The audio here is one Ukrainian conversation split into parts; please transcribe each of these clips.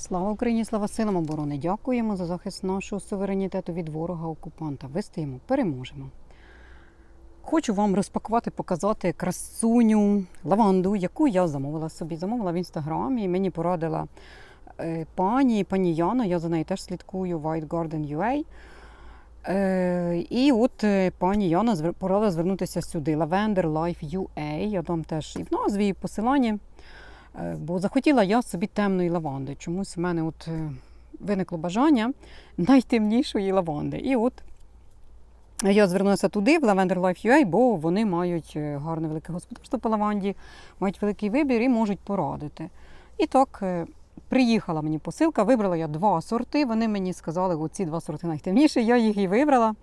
Слава Україні, слава силам оборони! Дякуємо за захист нашого суверенітету від ворога-окупанта. Вистоїмо, переможемо. Хочу вам розпакувати, показати красуню лаванду, яку я замовила собі. Замовила в інстаграмі. Мені порадила е, пані, пані Яна, я за нею теж слідкую White Garden UA. Е, і от е, пані Яна порадила звернутися сюди. Lavender Life UA. Я дам теж і в назві, і. Е, Бо захотіла я собі темної лаванди. Чомусь в мене от е, виникло бажання найтемнішої лаванди. І от я звернулася туди, в Lavender Life UA, бо вони мають е, гарне велике господарство по лаванді, мають великий вибір і можуть порадити. І так, е, приїхала мені посилка, вибрала я два сорти. Вони мені сказали, оці два сорти найтемніші, я їх і вибрала.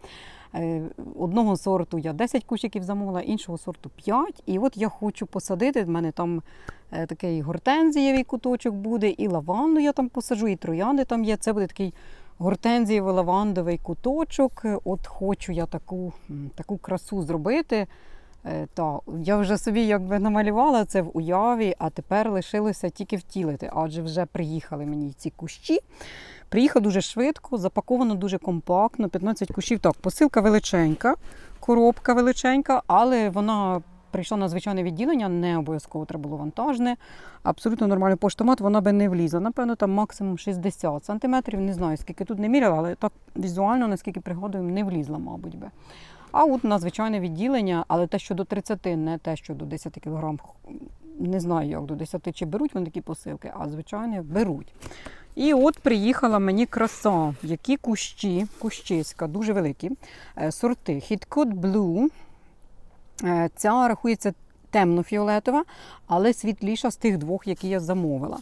Е, Одного сорту я 10 кущиків замовила, іншого сорту 5. І от я хочу посадити. В мене там е, такий гортензієвий куточок буде, і лаванду я там посаджу, і троянди там є. Це буде такий гортензієво-лавандовий куточок. Е, От хочу я таку, таку красу зробити. Е, Та, я вже собі якби намалювала це в уяві, а тепер лишилося тільки втілити, адже вже приїхали мені ці кущі. Приїхав дуже швидко, запаковано дуже компактно, 15 кущів. Так, посилка величенька, коробка величенька, але вона прийшла на звичайне відділення, не обов'язково треба було вантажне. Абсолютно нормальний поштомат, вона би не влізла. Напевно, там максимум 60 сантиметрів. Не знаю, скільки тут не міряла, але так візуально, наскільки пригадую, не влізла, мабуть би. А от на звичайне відділення, але те, що до 30, не те, що до 10 кг. Не знаю, як до 10 чи беруть вони такі посилки, а звичайно беруть. І от приїхала мені краса, які кущі, кущиська, дуже великі е, сорти. Hitcot Blue. Е, Ця рахується темно-фіолетова, але світліша з тих двох, які я замовила.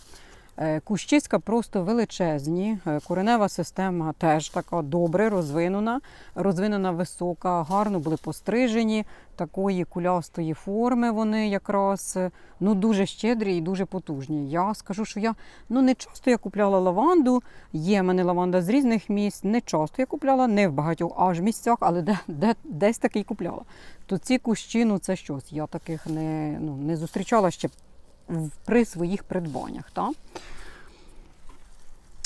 Е, Кущиська просто величезні, е, коренева система теж така добре розвинена, розвинена висока, гарно були пострижені, такої кулястої форми вони якраз е, ну дуже щедрі і дуже потужні. Я скажу, що я ну не часто я купляла лаванду. Є в мене лаванда з різних місць. Не часто я купляла, не в багатьох аж місцях, але де, де, десь таки купляла. То ці кущі, ну це щось. Я таких не, ну, не зустрічала ще при своїх придбаннях. Та?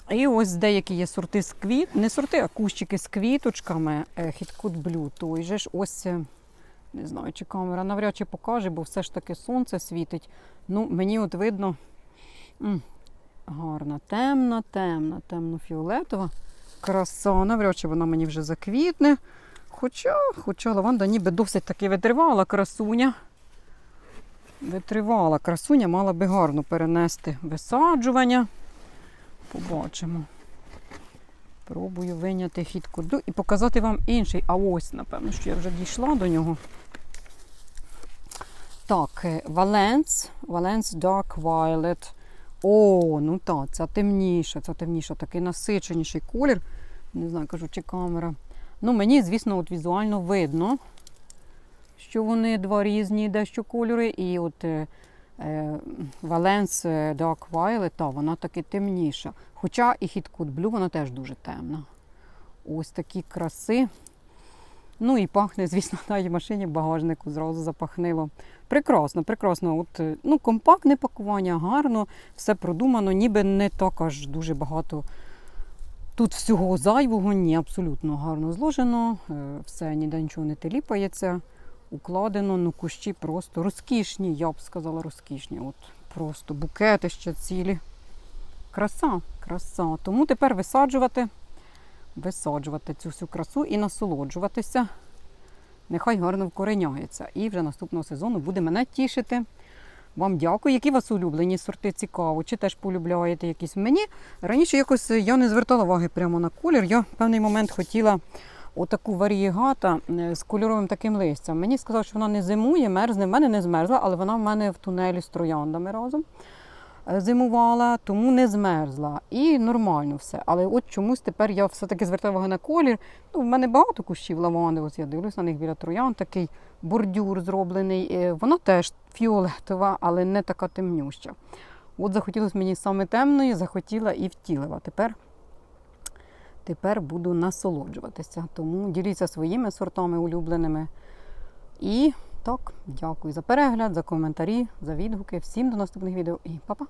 І ось деякі є сорти з квіт, не сорти, а кущики з квіточками. Хіткут Блю той же ж ось. е, Не знаю, чи камера навряд чи покаже, бо все ж таки сонце світить. Ну, мені от видно м, гарна, темна, темна, темно-фіолетова. Краса, навряд чи вона мені вже заквітне. Хоча, хоча лаванда ніби досить таки витривала красуня. Витривала красуня, мала би гарно перенести висаджування. Побачимо. Пробую виняти хід коду і показати вам інший. А ось, напевно, що я вже дійшла до нього. Так, е, Valence, Valence Dark Violet. О, ну так, ця темніша, ця темніша, такий насиченіший колір. Не знаю, кажу, чи камера. Ну, мені, звісно, от візуально видно, що вони два різні дещо кольори. І от е, е, Valence Dark Violet, та, вона таки темніша. Хоча і Hitcut Blue, вона теж дуже темна. Ось такі краси. Ну і пахне, звісно, на її машині в багажнику зразу запахнило. Прекрасно, прекрасно. От, е, ну, компактне пакування, гарно, все продумано, ніби не так аж дуже багато. Тут всього зайвого, ні, абсолютно гарно зложено, е, все ніде нічого не теліпається, укладено, ну кущі просто розкішні, я б сказала, розкішні. От просто букети ще цілі. Краса, краса. Тому тепер висаджувати, висаджувати цю всю красу і насолоджуватися. Нехай гарно вкореняється. І вже наступного сезону буде мене тішити. Вам дякую. Які у вас улюблені сорти цікаво? Чи теж полюбляєте якісь? Мені раніше якось я не звертала уваги прямо на колір. Я в певний момент хотіла отаку варієгата е, з кольоровим таким листям. Мені сказали, що вона не зимує, мерзне. В мене не змерзла, але вона в мене в тунелі з трояндами разом е, зимувала, тому не змерзла. І нормально все. Але от чомусь тепер я все-таки звертаю увагу на колір. Ну, в мене багато кущів лаванди. Ось я дивлюсь на них біля троян, такий бордюр зроблений. Е, Вона теж фіолетова, але не така темнюща. От захотілося мені саме темної, захотіла і втілила. Тепер, тепер буду насолоджуватися. Тому діліться своїми сортами улюбленими. І так, дякую за перегляд, за коментарі, за відгуки. Всім до наступних відео і па-па!